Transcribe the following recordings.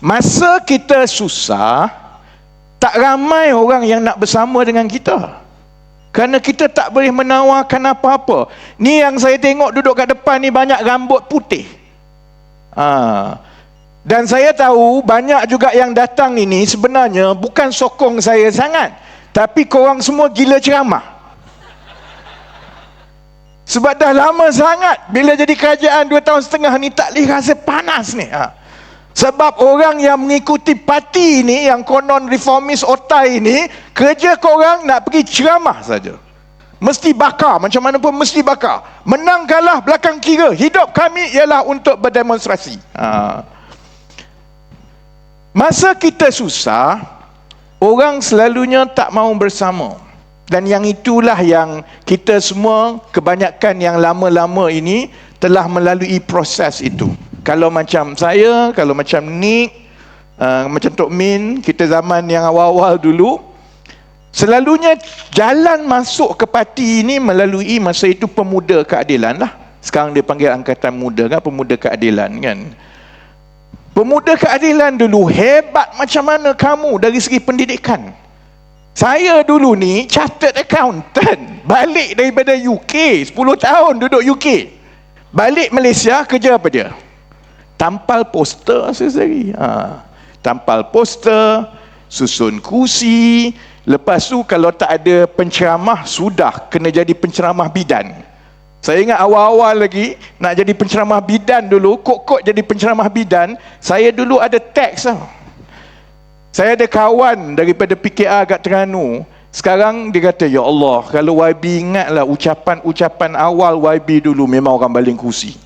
Masa kita susah, tak ramai orang yang nak bersama dengan kita. Kerana kita tak boleh menawarkan apa-apa. Ni yang saya tengok duduk kat depan ni banyak rambut putih. Ha. Dan saya tahu banyak juga yang datang ini sebenarnya bukan sokong saya sangat. Tapi korang semua gila ceramah. Sebab dah lama sangat bila jadi kerajaan dua tahun setengah ni tak boleh rasa panas ni. Ha. Sebab orang yang mengikuti parti ini yang konon reformis otai ini kerja korang nak pergi ceramah saja. Mesti bakar macam mana pun mesti bakar. Menang kalah belakang kira. Hidup kami ialah untuk berdemonstrasi. Ha. Masa kita susah, orang selalunya tak mau bersama. Dan yang itulah yang kita semua, kebanyakan yang lama-lama ini, telah melalui proses itu. Kalau macam saya, kalau macam Nick, uh, macam Tok Min, kita zaman yang awal-awal dulu, selalunya jalan masuk ke parti ini melalui masa itu pemuda keadilan lah. Sekarang dia panggil angkatan muda kan, pemuda keadilan kan. Pemuda keadilan dulu hebat macam mana kamu dari segi pendidikan. Saya dulu ni chartered accountant. Balik daripada UK. 10 tahun duduk UK. Balik Malaysia kerja apa dia? Tampal poster sendiri. Ha. Tampal poster, susun kursi. Lepas tu kalau tak ada penceramah, sudah kena jadi penceramah bidan. Saya ingat awal-awal lagi nak jadi penceramah bidan dulu, kok-kok jadi penceramah bidan, saya dulu ada teks tau. Saya ada kawan daripada PKR agak Terengganu. Sekarang dia kata, Ya Allah, kalau YB ingatlah ucapan-ucapan awal YB dulu memang orang baling kursi.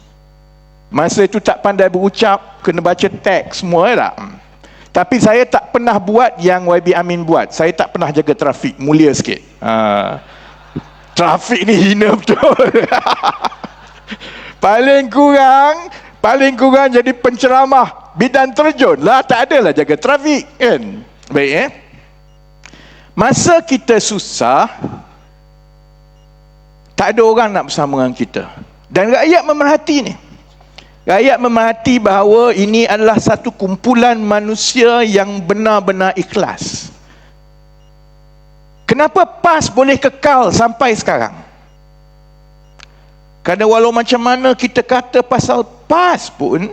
Masa itu tak pandai berucap, kena baca teks semua lah. Tapi saya tak pernah buat yang YB Amin buat. Saya tak pernah jaga trafik, mulia sikit. Haa. Trafik ni hina betul. paling kurang, paling kurang jadi penceramah bidan terjun lah. Tak adalah jaga trafik kan. Baik eh. Masa kita susah, tak ada orang nak bersama dengan kita. Dan rakyat memerhati ni. Rakyat memerhati bahawa ini adalah satu kumpulan manusia yang benar-benar ikhlas. Kenapa PAS boleh kekal sampai sekarang? Kerana walau macam mana kita kata pasal PAS pun,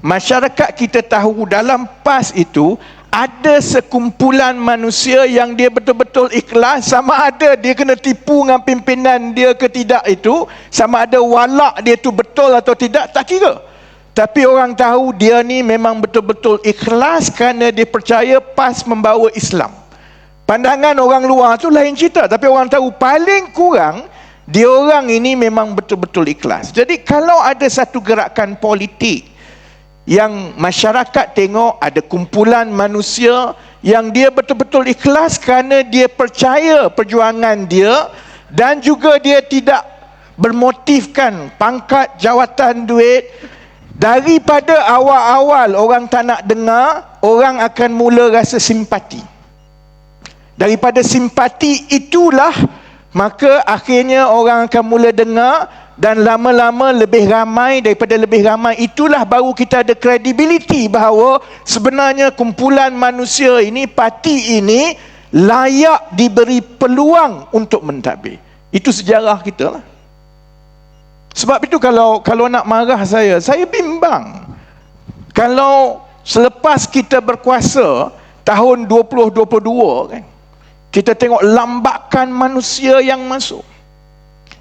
masyarakat kita tahu dalam PAS itu ada sekumpulan manusia yang dia betul-betul ikhlas sama ada dia kena tipu dengan pimpinan dia ke tidak itu sama ada walak dia tu betul atau tidak tak kira tapi orang tahu dia ni memang betul-betul ikhlas kerana dia percaya PAS membawa Islam Pandangan orang luar tu lain cerita. Tapi orang tahu paling kurang dia orang ini memang betul-betul ikhlas. Jadi kalau ada satu gerakan politik yang masyarakat tengok ada kumpulan manusia yang dia betul-betul ikhlas kerana dia percaya perjuangan dia dan juga dia tidak bermotifkan pangkat, jawatan, duit. Daripada awal-awal orang tak nak dengar, orang akan mula rasa simpati. Daripada simpati itulah maka akhirnya orang akan mula dengar dan lama-lama lebih ramai daripada lebih ramai itulah baru kita ada kredibiliti bahawa sebenarnya kumpulan manusia ini parti ini layak diberi peluang untuk mentadbir. Itu sejarah kita lah. Sebab itu kalau kalau nak marah saya saya bimbang. Kalau selepas kita berkuasa tahun 2022 kan kita tengok lambakan manusia yang masuk.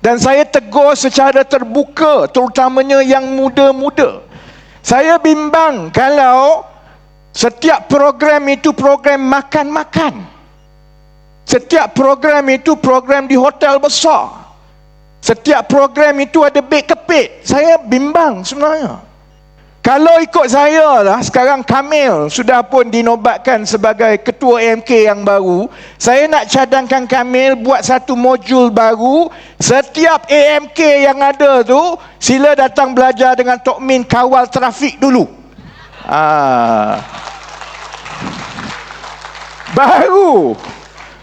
Dan saya tegur secara terbuka, terutamanya yang muda-muda. Saya bimbang kalau setiap program itu program makan-makan. Setiap program itu program di hotel besar. Setiap program itu ada beg kepit. Saya bimbang sebenarnya. Kalau ikut saya lah, sekarang Kamil sudah pun dinobatkan sebagai ketua AMK yang baru. Saya nak cadangkan Kamil buat satu modul baru. Setiap AMK yang ada tu, sila datang belajar dengan Tok Min kawal trafik dulu. Ah. Baru.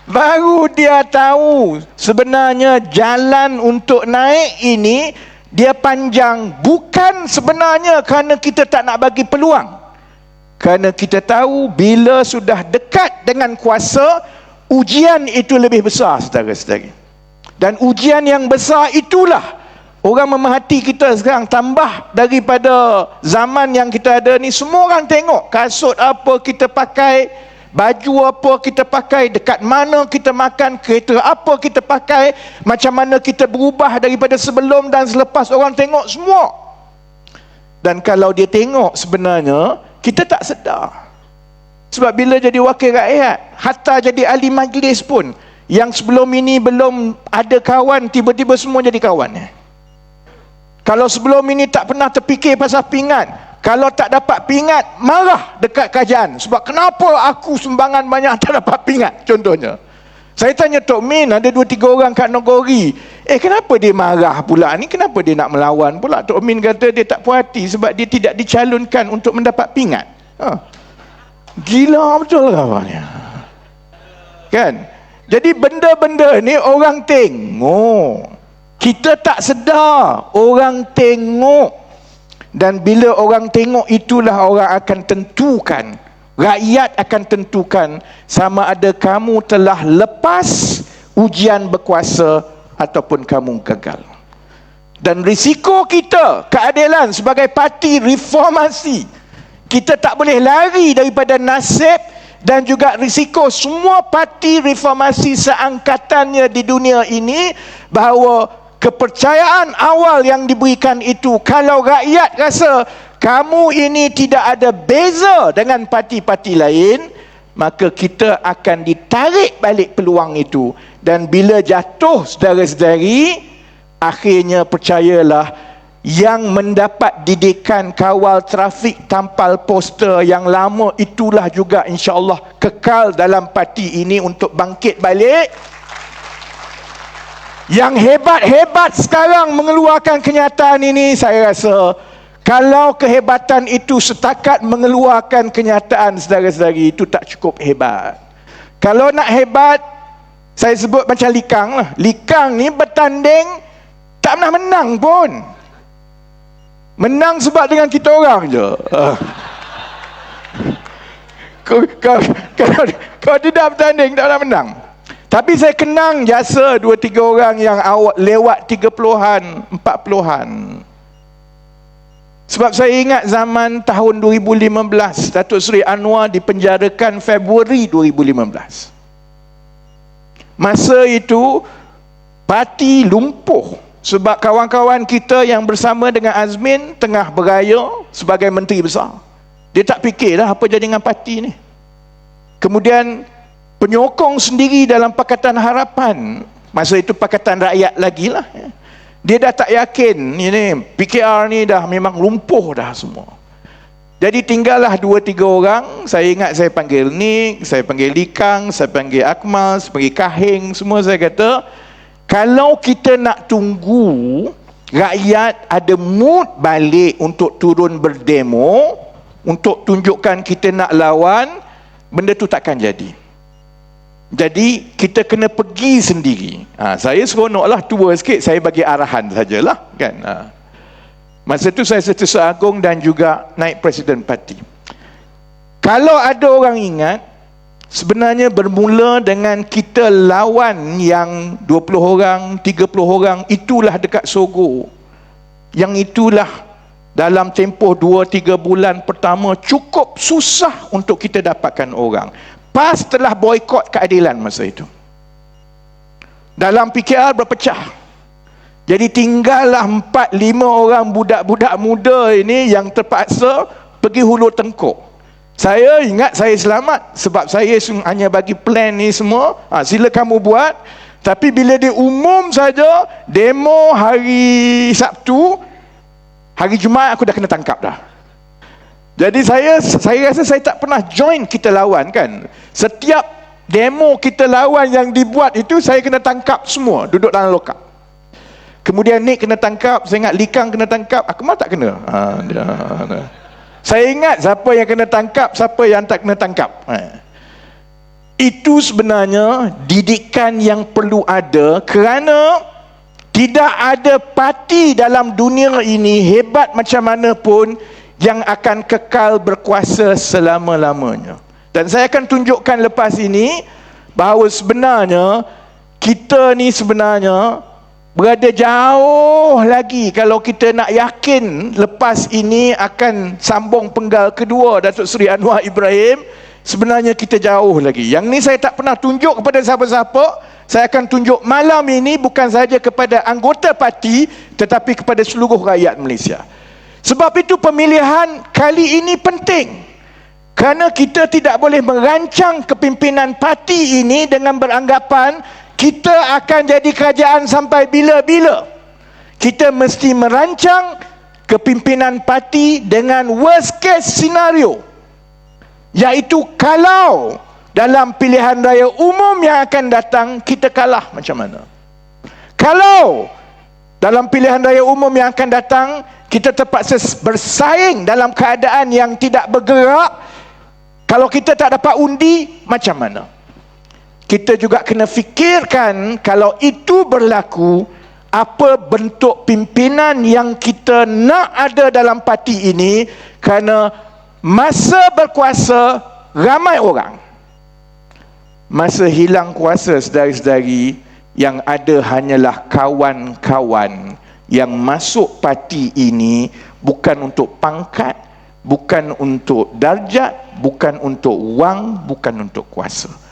Baru dia tahu sebenarnya jalan untuk naik ini dia panjang bukan sebenarnya kerana kita tak nak bagi peluang Kerana kita tahu bila sudah dekat dengan kuasa, ujian itu lebih besar saudara-saudari. Dan ujian yang besar itulah orang memerhati kita sekarang tambah daripada zaman yang kita ada ni semua orang tengok kasut apa kita pakai, baju apa kita pakai, dekat mana kita makan, kereta apa kita pakai, macam mana kita berubah daripada sebelum dan selepas orang tengok semua. Dan kalau dia tengok sebenarnya kita tak sedar. Sebab bila jadi wakil rakyat, hatta jadi ahli majlis pun, yang sebelum ini belum ada kawan, tiba-tiba semua jadi kawan. Kalau sebelum ini tak pernah terfikir pasal pingat, kalau tak dapat pingat, marah dekat kajian. Sebab kenapa aku sumbangan banyak tak dapat pingat, contohnya. Saya tanya Tok Min, ada dua tiga orang kat Nogori. Eh kenapa dia marah pula ni? Kenapa dia nak melawan pula? Tok Min kata dia tak puas hati sebab dia tidak dicalonkan untuk mendapat pingat. Ha. Gila betul kawannya. Kan? Jadi benda-benda ni orang tengok. Kita tak sedar. Orang tengok. Dan bila orang tengok itulah orang akan tentukan rakyat akan tentukan sama ada kamu telah lepas ujian berkuasa ataupun kamu gagal. Dan risiko kita, keadilan sebagai parti reformasi, kita tak boleh lari daripada nasib dan juga risiko semua parti reformasi seangkatannya di dunia ini bahawa kepercayaan awal yang diberikan itu kalau rakyat rasa kamu ini tidak ada beza dengan parti-parti lain, maka kita akan ditarik balik peluang itu. Dan bila jatuh saudara-saudari, akhirnya percayalah yang mendapat didikan kawal trafik tampal poster yang lama itulah juga insya-Allah kekal dalam parti ini untuk bangkit balik. Yang hebat-hebat sekarang mengeluarkan kenyataan ini saya rasa kalau kehebatan itu setakat mengeluarkan kenyataan saudara-saudari itu tak cukup hebat. Kalau nak hebat, saya sebut macam Likang lah. Likang ni bertanding tak pernah menang pun. Menang sebab dengan kita orang je. Kalau, kalau, kalau tidak bertanding, tak pernah menang. Tapi saya kenang jasa dua tiga orang yang awak lewat tiga puluhan, empat puluhan. Sebab saya ingat zaman tahun 2015 Datuk Seri Anwar dipenjarakan Februari 2015 Masa itu Parti lumpuh. Sebab kawan-kawan kita yang bersama dengan Azmin Tengah beraya sebagai menteri besar. Dia tak fikirlah apa jadi dengan parti ni. Kemudian Penyokong sendiri dalam Pakatan Harapan Masa itu Pakatan Rakyat lagi lah ya dia dah tak yakin ini PKR ni dah memang lumpuh dah semua. Jadi tinggallah dua tiga orang, saya ingat saya panggil Nik, saya panggil Likang, saya panggil Akmal, saya panggil Kahing, semua saya kata kalau kita nak tunggu rakyat ada mood balik untuk turun berdemo untuk tunjukkan kita nak lawan, benda tu takkan jadi. Jadi kita kena pergi sendiri. Ha, saya seronoklah tua sikit saya bagi arahan sajalah kan. Ha. Masa tu saya setiausaha agung dan juga naik presiden parti. Kalau ada orang ingat sebenarnya bermula dengan kita lawan yang 20 orang, 30 orang itulah dekat Sogo. Yang itulah dalam tempoh 2-3 bulan pertama cukup susah untuk kita dapatkan orang. PAS telah boykot keadilan masa itu. Dalam PKR berpecah. Jadi tinggallah empat lima orang budak-budak muda ini yang terpaksa pergi hulu tengkuk. Saya ingat saya selamat sebab saya hanya bagi plan ni semua. Ha, sila kamu buat. Tapi bila dia umum saja demo hari Sabtu, hari Jumaat aku dah kena tangkap dah. Jadi saya saya rasa saya tak pernah join kita lawan kan. Setiap demo kita lawan yang dibuat itu saya kena tangkap semua duduk dalam lokap. Kemudian Nick kena tangkap, saya ingat Likang kena tangkap, aku malah tak kena. Ha, dia, dia. Saya ingat siapa yang kena tangkap, siapa yang tak kena tangkap. Ha. Itu sebenarnya didikan yang perlu ada kerana tidak ada parti dalam dunia ini hebat macam mana pun yang akan kekal berkuasa selama-lamanya. Dan saya akan tunjukkan lepas ini bahawa sebenarnya kita ni sebenarnya berada jauh lagi kalau kita nak yakin lepas ini akan sambung penggal kedua Datuk Seri Anwar Ibrahim sebenarnya kita jauh lagi. Yang ni saya tak pernah tunjuk kepada siapa-siapa. Saya akan tunjuk malam ini bukan sahaja kepada anggota parti tetapi kepada seluruh rakyat Malaysia sebab itu pemilihan kali ini penting kerana kita tidak boleh merancang kepimpinan parti ini dengan beranggapan kita akan jadi kerajaan sampai bila-bila. Kita mesti merancang kepimpinan parti dengan worst case scenario. Iaitu kalau dalam pilihan raya umum yang akan datang kita kalah macam mana. Kalau dalam pilihan raya umum yang akan datang kita terpaksa bersaing dalam keadaan yang tidak bergerak kalau kita tak dapat undi macam mana? kita juga kena fikirkan kalau itu berlaku apa bentuk pimpinan yang kita nak ada dalam parti ini kerana masa berkuasa ramai orang masa hilang kuasa sedari-sedari yang ada hanyalah kawan-kawan yang masuk parti ini bukan untuk pangkat bukan untuk darjat bukan untuk wang bukan untuk kuasa